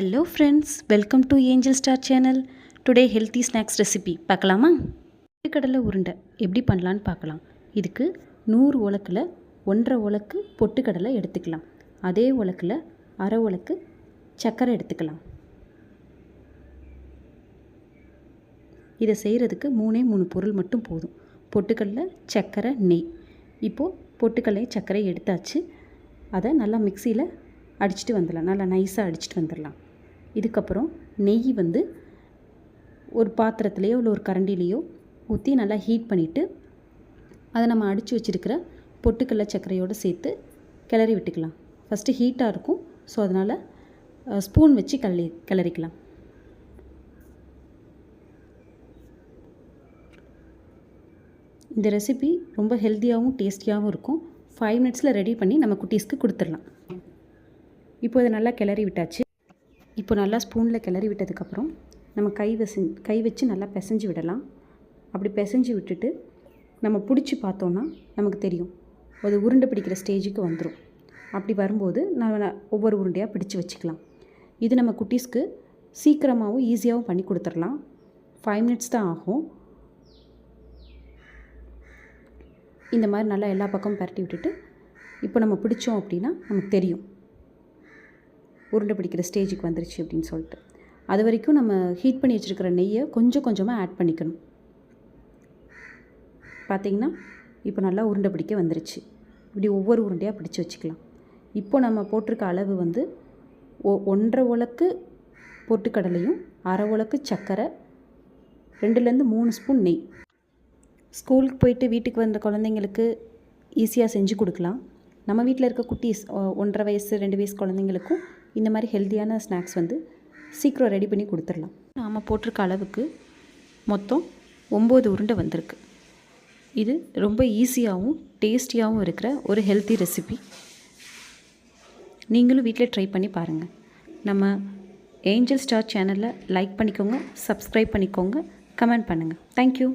Hello friends welcome to Angel Star channel today healthy snacks recipe பார்க்கலாமா? கடலை உருண்டை எப்படி பண்ணலான்னு பார்க்கலாம். இதுக்கு நூறு உலக்கில் ஒன்றரை உலக்கு பொட்டுக்கடலை எடுத்துக்கலாம். அதே உலக்கில் அரை உலக்கு சர்க்கரை எடுத்துக்கலாம். இதை செய்கிறதுக்கு மூணே மூணு பொருள் மட்டும் போதும். பொட்டுக்கடலை சர்க்கரை நெய். இப்போது பொட்டுக்கடலை சர்க்கரை எடுத்தாச்சு. அதை நல்லா மிக்சியில் அடிச்சுட்டு வந்துடலாம். நல்லா நைஸாக அடிச்சுட்டு வந்துடலாம். இதுக்கப்புறம் நெய் வந்து ஒரு பாத்திரத்துலேயோ இல்லை ஒரு கரண்டிலேயோ ஊற்றி நல்லா ஹீட் பண்ணிவிட்டு அதை நம்ம அடித்து வச்சுருக்கிற பொட்டுக்கடலை சர்க்கரையோடு சேர்த்து கிளறி விட்டுக்கலாம். ஃபஸ்ட்டு ஹீட்டாக இருக்கும். ஸோ அதனால் ஸ்பூன் வச்சு கிளறி கிளறிக்கலாம். இந்த ரெசிபி ரொம்ப ஹெல்த்தியாகவும் டேஸ்டியாகவும் இருக்கும். ஃபைவ் மினிட்ஸில் ரெடி பண்ணி நம்ம குட்டீஸ்க்கு கொடுத்துடலாம். இப்போ இதை நல்லா கிளறி விட்டாச்சு. இப்போ நல்லா ஸ்பூனில் கிளறி விட்டதுக்கப்புறம் நம்ம கை வசி கை வச்சு நல்லா பிசைஞ்சு விடலாம். அப்படி பிசைஞ்சு விட்டுட்டு நம்ம பிடிச்சி பார்த்தோன்னா நமக்கு தெரியும். அது உருண்டை பிடிக்கிற ஸ்டேஜுக்கு வந்துடும் அப்படி வரும்போது நம்ம ஒவ்வொரு உருண்டையாக பிடிச்சு வச்சுக்கலாம். இது நம்ம குட்டீஸ்க்கு சீக்கிரமாகவும் ஈஸியாகவும் பண்ணி கொடுத்துடலாம். ஃபைவ் மினிட்ஸ் தான் ஆகும். இந்த மாதிரி நல்லா எல்லா பக்கமும் பரட்டி விட்டுட்டு இப்போ நம்ம பிடிச்சோம் அப்படின்னா நமக்கு தெரியும். உருண்டை பிடிக்கிற ஸ்டேஜுக்கு வந்துருச்சு அப்படின்னு சொல்லிட்டு. அது வரைக்கும் நம்ம ஹீட் பண்ணி வச்சுருக்கிற நெய்யை கொஞ்சம் கொஞ்சமாக ஆட் பண்ணிக்கணும். பார்த்திங்கன்னா இப்போ நல்லா உருண்டை பிடிக்க வந்துருச்சு. இப்படி ஒவ்வொரு உருண்டையாக பிடிச்சி வச்சுக்கலாம். இப்போ நம்ம போட்டிருக்க அளவு வந்து ஒ ஒன்றரை உலக்கு பொட்டுக்கடலையும் அரை உலக்கு சர்க்கரை ரெண்டுலேருந்து மூணு ஸ்பூன் நெய். ஸ்கூலுக்கு போயிட்டு வீட்டுக்கு வந்த குழந்தைங்களுக்கு ஈஸியாக செஞ்சு கொடுக்கலாம். நம்ம வீட்டில் இருக்க குட்டீஸ் ஒன்றரை வயசு ரெண்டு வயசு குழந்தைங்களுக்கும் இந்த மாதிரி ஹெல்த்தியான ஸ்நாக்ஸ் வந்து சீக்கிரம் ரெடி பண்ணி கொடுத்துடலாம். நாம் போட்டிருக்க அளவுக்கு மொத்தம் ஒம்பது உருண்டை வந்திருக்கு. இது ரொம்ப ஈஸியாகவும் டேஸ்டியாகவும் இருக்கிற ஒரு ஹெல்த்தி ரெசிபி நீங்களும் வீட்டில் ட்ரை பண்ணி பாருங்கள் நம்ம ஏஞ்சல் ஸ்டார் சேனலில் லைக் பண்ணிக்கோங்க சப்ஸ்கிரைப் பண்ணிக்கோங்க கமெண்ட் பண்ணுங்கள் தேங்க்யூ